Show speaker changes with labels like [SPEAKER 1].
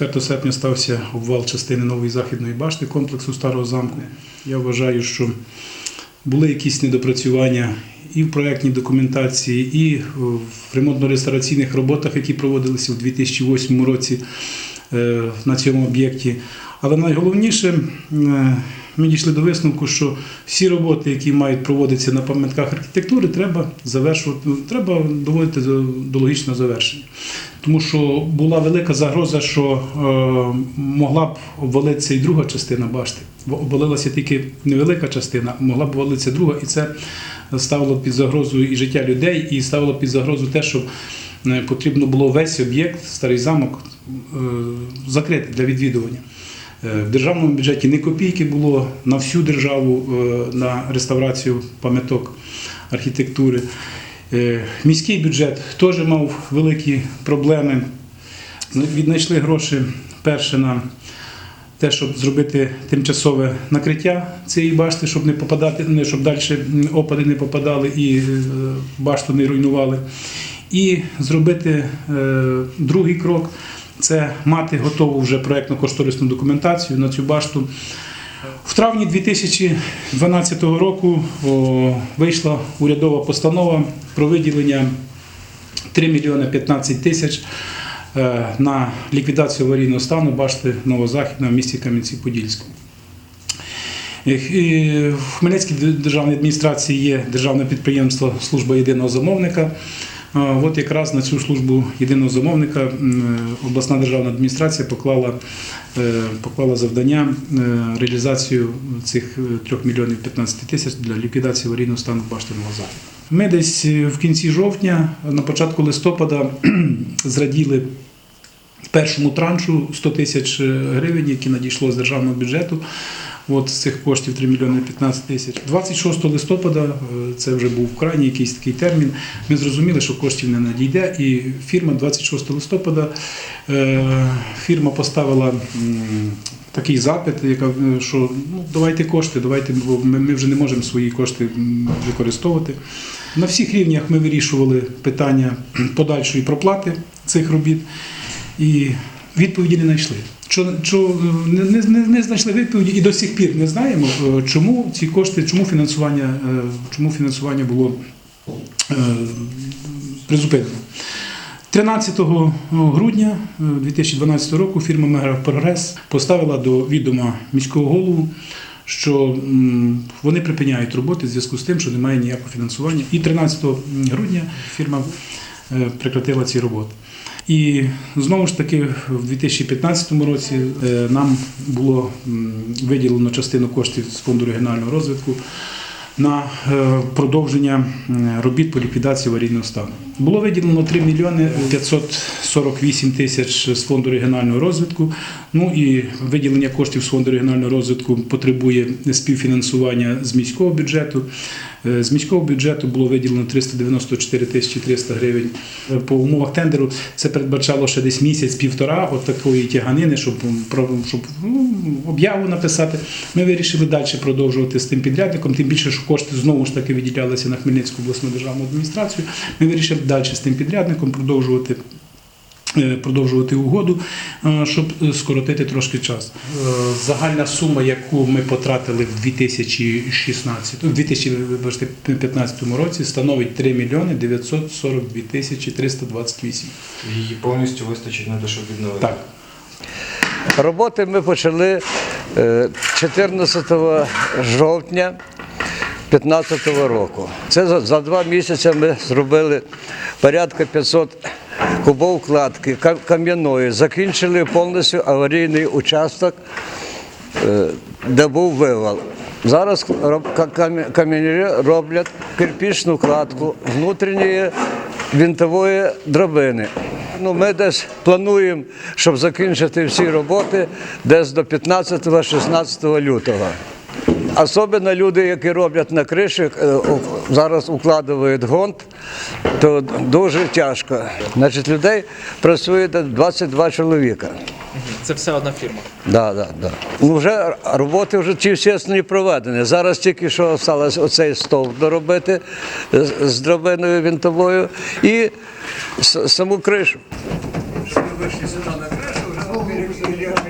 [SPEAKER 1] 4 серпня стався обвал частини нової західної башти комплексу Старого замку. Я вважаю, що були якісь недопрацювання і в проєктній документації, і в ремонтно-реставраційних роботах, які проводилися в 2008 році на цьому об'єкті. Але найголовніше, е, ми дійшли до висновку, що всі роботи, які мають проводитися на пам'ятках архітектури, треба завершувати, ну, треба доводити до, логічного завершення. Тому що була велика загроза, що е, могла б обвалитися і друга частина башти. Бо Обвалилася тільки невелика частина, могла б обвалитися друга, і це ставило під загрозу і життя людей, і ставило під загрозу те, що е, потрібно було весь об'єкт, старий замок, е, закрити для відвідування. Е, В державному бюджеті ні копійки було на всю державу е, на реставрацію пам'яток архітектури. Е, Міський бюджет теж мав великі проблеми. Віднайшли гроші перше на те, щоб зробити тимчасове накриття цієї башти, щоб не попадати, щоб далі опади не попадали і е, башту не руйнували. І зробити е, другий крок це мати готову вже проєктно-кошторисну документацію на цю башту. В травні 2012 року вийшла урядова постанова про виділення 3 мільйони 15 тисяч е, на ліквідацію аварійного стану башти Новозахідна в місті Кам'янці-Подільському. В Хмельницькій державній адміністрації є державне підприємство Служба єдиного замовника. От якраз на цю службу єдиного замовника обласна державна адміністрація поклала, е, поклала завдання е, реалізацію цих 3 мільйонів 15 тисяч для ліквідації аварійного стану башти Новозахідна. Ми десь е, в кінці жовтня, на початку листопада зраділи першому траншу 100 тисяч гривень, які надійшло з державного бюджету. От з цих коштів 3 мільйони 15 тисяч. 26 листопада, е, це вже був крайній якийсь такий термін. Ми зрозуміли, що коштів не надійде, і фірма 26 листопада е, фірма поставила такий запит, яка е, що ну давайте кошти, давайте, бо ми, ми вже не можемо свої кошти використовувати. На всіх рівнях ми вирішували питання подальшої проплати цих робіт. І відповіді не знайшли. Не, не, не- знайшли відповіді і до сих пір не знаємо, е, чому ці кошти, чому фінансування, е, чому фінансування було е, призупинено. 13 грудня е, 2012 року фірма Мега Прогрес поставила до відома міського голову, що вони припиняють роботи в зв'язку з тим, що немає ніякого фінансування. І 13 грудня фірма прекратила ці роботи. І знову ж таки, в 2015 році е, нам було виділено частину коштів з фонду регіонального розвитку на е, продовження робіт по ліквідації аварійного стану. Було виділено 3 мільйони 548 тисяч з фонду регіонального розвитку. Ну і виділення коштів з фонду регіонального розвитку потребує співфінансування з міського бюджету. Е, З міського бюджету було виділено 394 тисячі 300 гривень. Е, По умовах тендеру це передбачало ще десь місяць-півтора от такої тяганини, щоб, щоб ну, об'яву написати. Ми вирішили далі продовжувати з тим підрядником, тим більше, що кошти знову ж таки виділялися на Хмельницьку обласну державну адміністрацію. Ми вирішили далі з тим підрядником продовжувати. Продовжувати угоду, е, щоб е, скоротити трошки час. Е, Загальна сума, яку ми потратили в 2016, в 2015 році, становить 3 мільйони 942 тисячі 328.
[SPEAKER 2] Її повністю вистачить на те, щоб відновити.
[SPEAKER 1] Так.
[SPEAKER 3] Роботи ми почали е, 14 жовтня 2015 року. Це за, за два місяці ми зробили порядка 500 кубов кладки кам'яної. Закінчили повністю аварійний участок, е, де був вивал. Зараз кам'янярі роблять кирпічну кладку внутрішньої вінтової драбини. Ну, ми десь плануємо, щоб закінчити всі роботи десь до 15-16 лютого. Особливо люди, які роблять на криші, е, зараз укладають гонт, то дуже тяжко. Значить, людей працює 22 чоловіка.
[SPEAKER 4] Це все одна фірма.
[SPEAKER 3] Да, да, да. Ну, вже роботи вже ті всі основні проведені. Зараз тільки що залишилось оцей стовп доробити з, дробиною вінтовою і саму кришу. Ви вийшли сюди на кришу, вже.